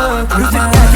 아,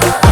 Bye.